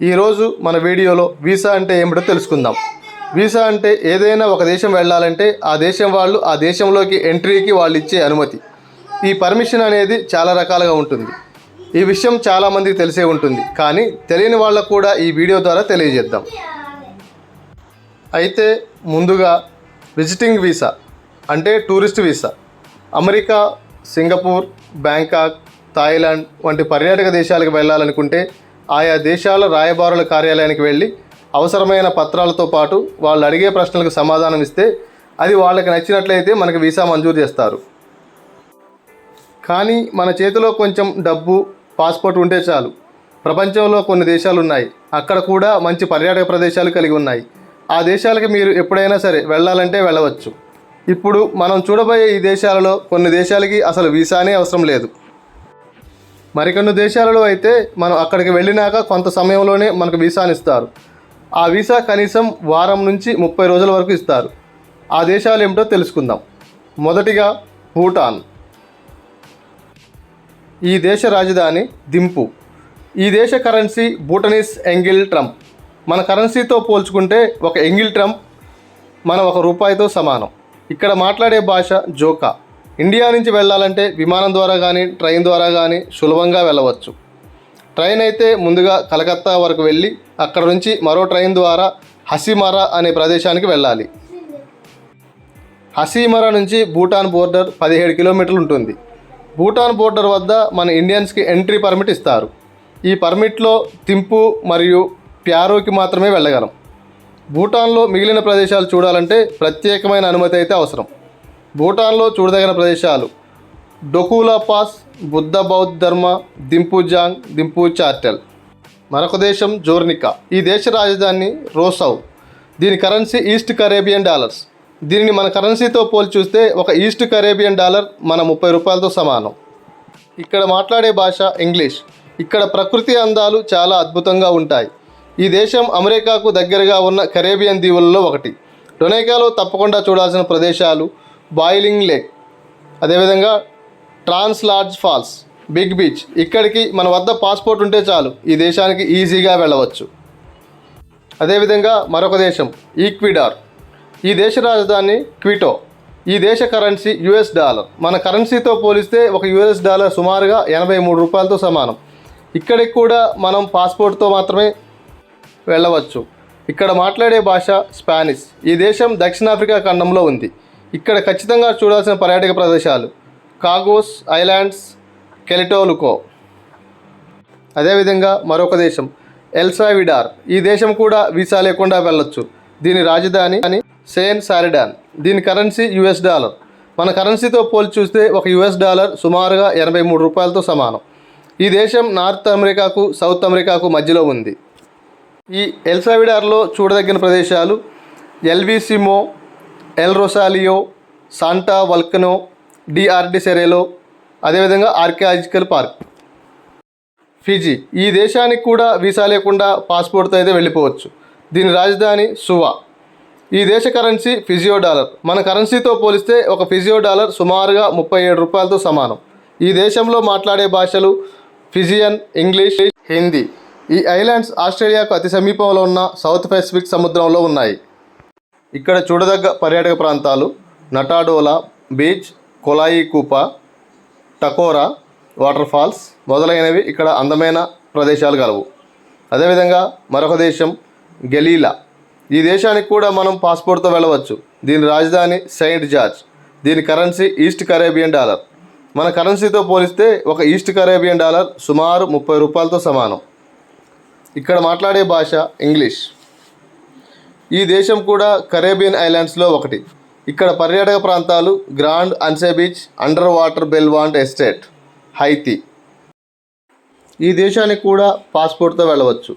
ఈరోజు మన వీడియోలో వీసా అంటే ఏమిటో తెలుసుకుందాం. వీసా అంటే ఏదైనా ఒక దేశం వెళ్ళాలంటే ఆ దేశం వాళ్ళు ఆ దేశంలోకి ఎంట్రీకి వాళ్ళు ఇచ్చే అనుమతి. ఈ పర్మిషన్ అనేది చాలా రకాలుగా ఉంటుంది. ఈ విషయం చాలామందికి తెలిసే ఉంటుంది. కానీ తెలియని వాళ్ళకు కూడా ఈ వీడియో ద్వారా తెలియజేద్దాం. అయితే ముందుగా విజిటింగ్ వీసా అంటే tourist visa. America Singapore Bangkok Thailand వంటి పర్యాటక దేశాలకు వెళ్ళాలనుకుంటే ఆయా దేశాల రాయబారుల కార్యాలయానికి వెళ్ళి అవసరమైన పత్రాలతో పాటు వాళ్ళు అడిగే ప్రశ్నలకు సమాధానం ఇస్తే అది వాళ్ళకి నచ్చినట్లయితే మనకు వీసా మంజూరు చేస్తారు. కానీ మన చేతిలో కొంచెం డబ్బు పాస్పోర్ట్ ఉంటే చాలు. ప్రపంచంలో కొన్ని దేశాలు ఉన్నాయి అక్కడ కూడా మంచి పర్యాటక ప్రదేశాలు కలిగి ఉన్నాయి. ఆ దేశాలకి మీరు ఎప్పుడైనా సరే వెళ్ళాలంటే వెళ్ళవచ్చు. ఇప్పుడు మనం చూడబోయే ఈ దేశాలలో కొన్ని దేశాలకి అసలు వీసానే అవసరం లేదు. మరికొన్ని దేశాలలో అయితే మనం అక్కడికి వెళ్ళినాక కొంత సమయంలోనే మనకు వీసాని ఇస్తారు. ఆ వీసా కనీసం వారం నుంచి ముప్పై రోజుల వరకు ఇస్తారు. ఆ దేశాలు ఏమిటో తెలుసుకుందాం. మొదటిగా భూటాన్. ఈ దేశ రాజధాని దింపు. ఈ దేశ కరెన్సీ భూటనీస్ ఎంగిల్ ట్రంప్. మన కరెన్సీతో పోల్చుకుంటే ఒక ఎంగిల్ ట్రంప్ మన ఒక రూపాయితో సమానం. ఇక్కడ మాట్లాడే భాష జోకా. ఇండియా నుంచి వెళ్ళాలంటే విమానం ద్వారా కానీ ట్రైన్ ద్వారా కానీ సులభంగా వెళ్ళవచ్చు. ట్రైన్ అయితే ముందుగా కలకత్తా వరకు వెళ్ళి అక్కడ నుంచి మరో ట్రైన్ ద్వారా హసిమరా అనే ప్రదేశానికి వెళ్ళాలి. హసీమరా నుంచి భూటాన్ బోర్డర్ పదిహేడు కిలోమీటర్లు ఉంటుంది. భూటాన్ బోర్డర్ వద్ద మన ఇండియన్స్కి ఎంట్రీ పర్మిట్ ఇస్తారు. ఈ పర్మిట్లో తింపు మరియు ప్యారోకి మాత్రమే వెళ్ళగలం. భూటాన్లో మిగిలిన ప్రదేశాలు చూడాలంటే ప్రత్యేకమైన అనుమతి అయితే అవసరం. భూటాన్లో చూడదగిన ప్రదేశాలు. డొకూలా పాస్ బుద్ధ బౌద్ధ ధర్మ దింపుజాంగ్ దింపు చార్టెల్. మరొక దేశం జోర్నికా. ఈ దేశ రాజధాని రోసౌ. దీని కరెన్సీ ఈస్ట్ కరేబియన్ డాలర్స్. దీనిని మన కరెన్సీతో పోల్చి చూస్తే ఒక ఈస్ట్ కరేబియన్ డాలర్ మన ముప్పై రూపాయలతో సమానం. ఇక్కడ మాట్లాడే భాష ఇంగ్లీష్. ఇక్కడ ప్రకృతి అందాలు చాలా అద్భుతంగా ఉంటాయి. ఈ దేశం అమెరికాకు దగ్గరగా ఉన్న కరేబియన్ దీవులలో ఒకటి. డొనేకాలో తప్పకుండా చూడాల్సిన ప్రదేశాలు బాయిలింగ్ లేక్ అదేవిధంగా trans large falls big beach. ఇక్కడికి మన వద్ద పాస్పోర్ట్ ఉంటే చాలు. ఈ దేశానికి ఈజీగా వెళ్ళవచ్చు. అదేవిధంగా మరొక దేశం ఈక్విడార్. ఈ దేశ రాజధాని క్విటో. ఈ దేశ కరెన్సీ యుఎస్ డాలర్. మన కరెన్సీతో పోలిస్తే ఒక యుఎస్ డాలర్ సుమారుగా ఎనభై మూడు రూపాయలతో సమానం. ఇక్కడికి కూడా మనం పాస్పోర్ట్తో మాత్రమే వెళ్ళవచ్చు. ఇక్కడ మాట్లాడే భాష స్పానిష్. ఈ దేశం దక్షిణాఫ్రికా ఖండంలో ఉంది. ఇక్కడ ఖచ్చితంగా చూడాల్సిన పర్యాటక ప్రదేశాలు. కాగోస్ ఐలాండ్స్ కెలిటోలుకో. అదేవిధంగా మరొక దేశం ఎల్సావిడార్ ఈ దేశం కూడా వీసా లేకుండా వెళ్ళొచ్చు. దీని రాజధాని అని సేన్ సారిడాన్. దీని కరెన్సీ యుఎస్ డాలర్. మన కరెన్సీతో పోల్చి చూస్తే ఒక యుఎస్ డాలర్ సుమారుగా ఎనభై మూడు రూపాయలతో సమానం. ఈ దేశం నార్త్ అమెరికాకు సౌత్ అమెరికాకు మధ్యలో ఉంది. ఈ ఎల్సావిడార్లో చూడదగిన ప్రదేశాలు ఎల్విసిమో ఎల్ రొసాలియో సాంటా వల్కనో డిఆర్డి సెరేలో అదేవిధంగా ఆర్కియాలజికల్ పార్క్. ఫిజీ ఈ దేశానికి కూడా వీసా లేకుండా పాస్పోర్ట్తో అయితే వెళ్ళిపోవచ్చు. దీని రాజధాని సువా. ఈ దేశ కరెన్సీ ఫిజియో డాలర్. మన కరెన్సీతో పోలిస్తే ఒక ఫిజియో డాలర్ సుమారుగా ముప్పై ఏడు రూపాయలతో సమానం. ఈ దేశంలో మాట్లాడే భాషలు ఫిజియన్ ఇంగ్లీష్ హిందీ. ఈ ఐలాండ్స్ ఆస్ట్రేలియాకు అతి సమీపంలో ఉన్న సౌత్ పసిఫిక్ సముద్రంలో ఉన్నాయి. ఇక్కడ చూడదగ్గ పర్యాటక ప్రాంతాలు నటాడోలా బీచ్ కొలాయి కూప టకోరా వాటర్ ఫాల్స్ మొదలైనవి ఇక్కడ అందమైన ప్రదేశాలు కలవు అదేవిధంగా మరొక దేశం గెలీలా. ఈ దేశానికి కూడా మనం పాస్పోర్ట్తో వెళ్ళవచ్చు. దీని రాజధాని సెయింట్ జార్జ్. దీని కరెన్సీ ఈస్ట్ కరేబియన్ డాలర్. మన కరెన్సీతో పోలిస్తే ఒక ఈస్ట్ కరేబియన్ డాలర్ సుమారు ముప్పై రూపాయలతో సమానం. ఇక్కడ మాట్లాడే భాష ఇంగ్లీష్. ఈ దేశం కూడా కరేబియన్ ఐలాండ్స్లో ఒకటి. ఇక్కడ పర్యాటక ప్రాంతాలు Grand Anse beach under water Belvant estate Haiti. ఈ దేశానికి కూడా పాస్పోర్ట్తో వెళ్ళవచ్చు.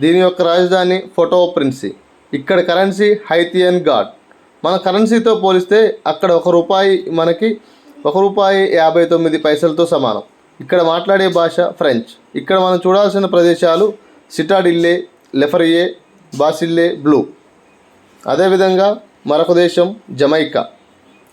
దీని యొక్క రాజధాని ఫోటో ప్రిన్సీ. ఇక్కడ కరెన్సీ హైతియన్ గాడ్. మన కరెన్సీతో పోలిస్తే అక్కడ ఒక రూపాయి మనకి ఒక రూపాయి యాభై తొమ్మిది పైసలతో సమానం. ఇక్కడ మాట్లాడే భాష ఫ్రెంచ్. ఇక్కడ మనం చూడాల్సిన ప్రదేశాలు సిటాడిల్లే లెఫరియే బాసిల్లే బ్లూ. అదేవిధంగా మరొక దేశం జమైకా.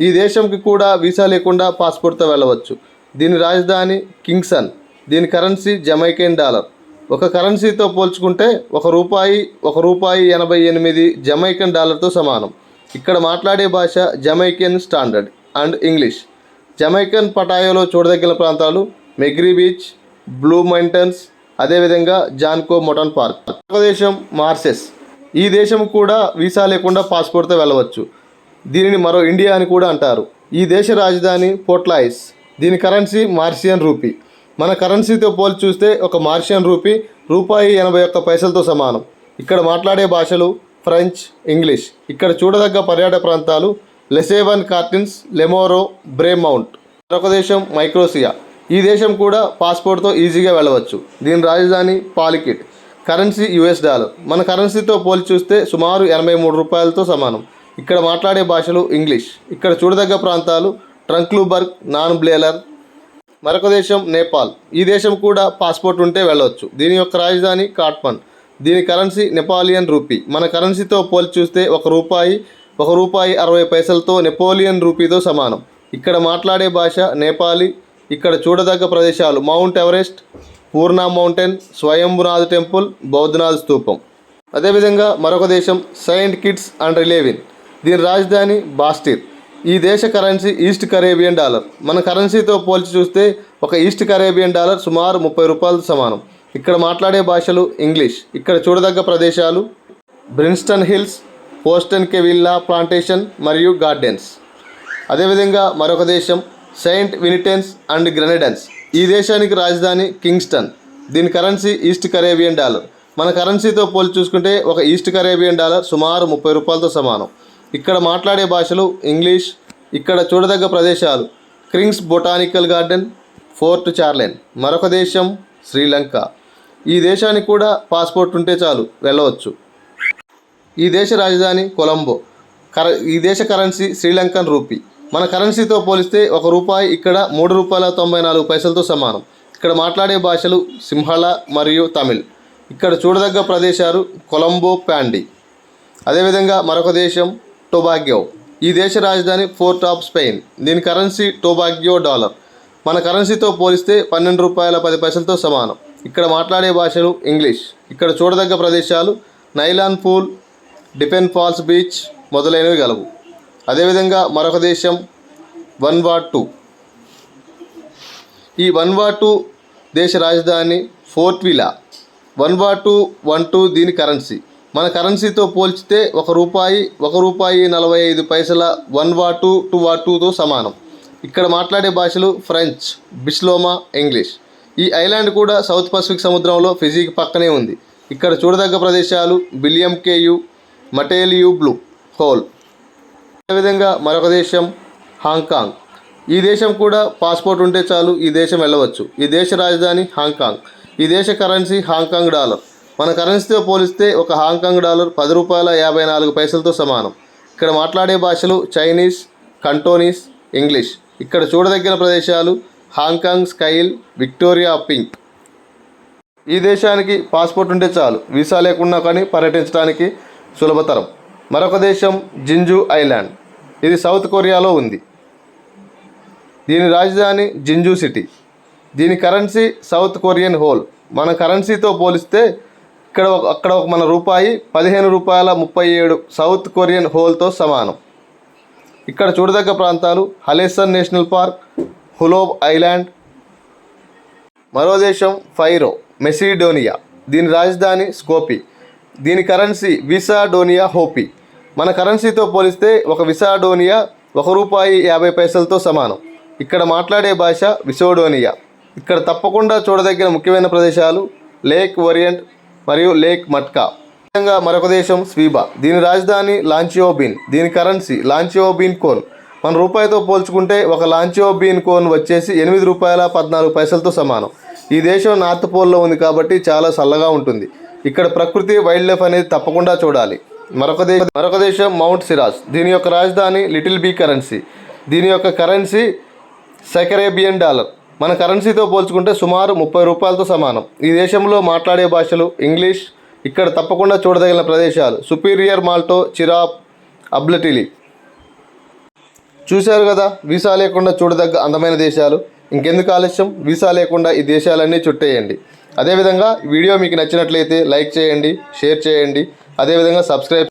ఈ దేశంకి కూడా వీసా లేకుండా పాస్పోర్ట్తో వెళ్ళవచ్చు. దీని రాజధాని కింగ్సన్. దీని కరెన్సీ జమైకెన్ డాలర్. ఒక కరెన్సీతో పోల్చుకుంటే ఒక రూపాయి ఒక రూపాయి ఎనభై ఎనిమిది జమైకన్ డాలర్తో సమానం. ఇక్కడ మాట్లాడే భాష Jamaican standard and English. Jamaican పటాయోలో చూడదగిన ప్రాంతాలు మెగ్రీ బీచ్ బ్లూ మౌంటైన్స్ అదేవిధంగా జాన్కో మోటన్ పార్క్. భారతదేశం మార్సెస్. ఈ దేశం కూడా వీసా లేకుండా పాస్పోర్ట్తో వెళ్ళవచ్చు. దీనిని మరో ఇండియా అని కూడా అంటారు. ఈ దేశ రాజధాని పోర్ట్లాయిస్ దీని కరెన్సీ మార్షియన్ రూపీ. మన కరెన్సీతో పోల్చి చూస్తే ఒక మార్షియన్ రూపీ రూపాయి ఎనభై ఒక్క పైసలతో సమానం. ఇక్కడ మాట్లాడే భాషలు ఫ్రెంచ్ ఇంగ్లీష్. ఇక్కడ చూడదగ్గ పర్యాటక ప్రాంతాలు లెసేవన్ కార్టిన్స్ లెమోరో బ్రేమౌంట్. మరొక దేశం మైక్రోసియా. ఈ దేశం కూడా పాస్పోర్ట్తో ఈజీగా వెళ్ళవచ్చు. దీని రాజధాని పాలికిట్. Currency US dollar. మన కరెన్సీతో పోల్చి చూస్తే సుమారు ఎనభై మూడు రూపాయలతో సమానం. ఇక్కడ మాట్లాడే భాషలు ఇంగ్లీష్. ఇక్కడ చూడదగ్గ ప్రాంతాలు ట్రంక్లూబర్గ్ నాన్ బ్లేలర్ మరొక దేశం నేపాల్. ఈ దేశం కూడా పాస్పోర్ట్ ఉంటే వెళ్ళవచ్చు దీని యొక్క రాజధాని కాట్మండ్ దీని కరెన్సీ నెపాలియన్ రూపీ. మన కరెన్సీతో పోల్చి చూస్తే ఒక రూపాయి ఒక రూపాయి అరవై పైసలతో నెపోలియన్ రూపీతో సమానం. ఇక్కడ మాట్లాడే భాష నేపాలీ. ఇక్కడ చూడదగ్గ ప్రదేశాలు. Mount Everest Purna mountain Swayambhunath temple Boudhanath స్తూపం అదేవిధంగా మరొక దేశం సెయింట్ కిట్స్ అండ్ రిలేవిన్ దీని రాజధాని బాస్టిర్ ఈ దేశ కరెన్సీ ఈస్ట్ కరేబియన్ డాలర్. మన కరెన్సీతో పోల్చి చూస్తే ఒక ఈస్ట్ కరేబియన్ డాలర్ సుమారు ముప్పై రూపాయలతో సమానం. ఇక్కడ మాట్లాడే భాషలు ఇంగ్లీష్. ఇక్కడ చూడదగ్గ ప్రదేశాలు బ్రిన్స్టన్ హిల్స్ పోస్టన్ కెవిల్లా ప్లాంటేషన్ మరియు గార్డెన్స్. అదేవిధంగా మరొక దేశం సెయింట్ వినిటెన్స్ అండ్ గ్రెనెడెన్స్. ఈ దేశానికి రాజధాని కింగ్స్టన్. దీని కరెన్సీ ఈస్ట్ కరేబియన్ డాలర్. మన కరెన్సీతో పోల్చి చూసుకుంటే ఒక ఈస్ట్ కరేబియన్ డాలర్ సుమారు ముప్పై రూపాయలతో సమానం. ఇక్కడ మాట్లాడే భాషలు ఇంగ్లీష్ ఇక్కడ చూడదగ్గ ప్రదేశాలు క్రింగ్స్ బొటానికల్ గార్డెన్ ఫోర్ట్ చార్లెన్ మరొక దేశం శ్రీలంక. ఈ దేశానికి కూడా పాస్పోర్ట్ ఉంటే చాలు వెళ్ళవచ్చు. ఈ దేశ రాజధాని కొలంబో. కర ఈ దేశ కరెన్సీ శ్రీలంకన్ రూపీ. మన కరెన్సీతో పోలిస్తే ఒక రూపాయి ఇక్కడ మూడు రూపాయల తొంభై నాలుగు పైసలతో సమానం. ఇక్కడ మాట్లాడే భాషలు సింహళ మరియు తమిళ్. ఇక్కడ చూడదగ్గ ప్రదేశాలు కొలంబో ప్యాండి. అదేవిధంగా మరొక దేశం టొబాగ్యో. ఈ దేశ రాజధాని ఫోర్ట్ ఆఫ్ స్పెయిన్. దీని కరెన్సీ టొబాగ్యో డాలర్. మన కరెన్సీతో పోలిస్తే పన్నెండు రూపాయల పది పైసలతో సమానం. ఇక్కడ మాట్లాడే భాషలు ఇంగ్లీష్. ఇక్కడ చూడదగ్గ ప్రదేశాలు నైలాన్ పూల్ డిపెన్ ఫాల్స్ బీచ్ మొదలైనవి గలవు. అదేవిధంగా మరొక దేశం వన్ వార్ టూ ఈ వన్ వాట్ టూ దేశ రాజధాని fort Vila. Vanuatu one two దీని కరెన్సీ. మన కరెన్సీతో పోల్చితే ఒక రూపాయి ఒక రూపాయి నలభై ఐదు పైసల వన్ వార్ టూ టూ వాట్ టూతో సమానం. ఇక్కడ మాట్లాడే భాషలు ఫ్రెంచ్ బిస్లోమా ఇంగ్లీష్. ఈ ఐలాండ్ కూడా సౌత్ పసిఫిక్ సముద్రంలో ఫిజీకి పక్కనే ఉంది. ఇక్కడ చూడదగ్గ ప్రదేశాలు బిలియం కేయు మటేలియు బ్లూ హోల్. అదేవిధంగా మరొక దేశం హాంకాంగ్. ఈ దేశం కూడా పాస్పోర్ట్ ఉంటే చాలు ఈ దేశం వెళ్ళవచ్చు. ఈ దేశ రాజధాని హాంకాంగ్. ఈ దేశ కరెన్సీ హాంకాంగ్ డాలర్. మన కరెన్సీతో పోలిస్తే ఒక హాంకాంగ్ డాలర్ పది రూపాయల యాభై నాలుగు పైసలతో సమానం. ఇక్కడ మాట్లాడే భాషలు చైనీస్ కంటోనీస్ ఇంగ్లీష్. ఇక్కడ చూడదగిన ప్రదేశాలు హాంకాంగ్ స్కైల్ విక్టోరియా పింక్. ఈ దేశానికి పాస్పోర్ట్ ఉంటే చాలు. వీసా లేకుండా కానీ పర్యటించడానికి సులభతరం. మరొక దేశం జింజు ఐలాండ్. ఇది సౌత్ కొరియాలో ఉంది. దీని రాజధాని జింజు సిటీ. దీని కరెన్సీ సౌత్ కొరియన్ హోల్. మన కరెన్సీతో పోలిస్తే ఇక్కడ అక్కడ ఒక మన రూపాయి పదిహేను రూపాయల ముప్పై ఏడు సౌత్ కొరియన్ హోల్తో సమానం. ఇక్కడ చూడదగ్గ ప్రాంతాలు హలేసన్ నేషనల్ పార్క్ హులోబ్ ఐలాండ్ మరో దేశం ఫైరో మెసిడోనియా. దీని రాజధాని స్కోపి. దీని కరెన్సీ విసాడోనియా హోపీ. మన కరెన్సీతో పోలిస్తే ఒక విసాడోనియా ఒక రూపాయి యాభై పైసలతో సమానం. ఇక్కడ మాట్లాడే భాష విసోడోనియా. ఇక్కడ తప్పకుండా చూడదగిన ముఖ్యమైన ప్రదేశాలు లేక్ ఓరియంట్ మరియు లేక్ మట్కా. ముఖ్యంగా మరొక దేశం స్వీబా. దీని రాజధాని లాంచియోబీన్. దీని కరెన్సీ లాంచియోబీన్ కోన్. మన రూపాయితో పోల్చుకుంటే ఒక లాంచియోబీన్ కోన్ వచ్చేసి ఎనిమిది రూపాయల పద్నాలుగు పైసలతో సమానం. ఈ దేశం నార్త్ పోల్లో ఉంది కాబట్టి చాలా చల్లగా ఉంటుంది. ఇక్కడ ప్రకృతి వైల్డ్ లైఫ్ అనేది తప్పకుండా చూడాలి. మరొక దేశం మరొక దేశం మౌంట్ సిరాజ్. దీని యొక్క రాజధాని లిటిల్ బీ కరెన్సీ. దీని యొక్క కరెన్సీ సెకరేబియన్ డాలర్. మన కరెన్సీతో పోల్చుకుంటే సుమారు ముప్పై రూపాయలతో సమానం. ఈ దేశంలో మాట్లాడే భాషలు ఇంగ్లీష్ ఇక్కడ తప్పకుండా చూడదగిన ప్రదేశాలు. సుపీరియర్ మాల్టో చిరాప్ అబ్లటిలి. చూశారు కదా వీసా లేకుండా చూడదగ్గ అందమైన దేశాలు. ఇంకెందుకు ఆలస్యం? వీసా లేకుండా ఈ దేశాలన్నీ చుట్టేయండి. అదేవిధంగా వీడియో మీకు నచ్చినట్లయితే లైక్ చేయండి షేర్ చేయండి. అదేవిధంగా సబ్స్క్రైబ్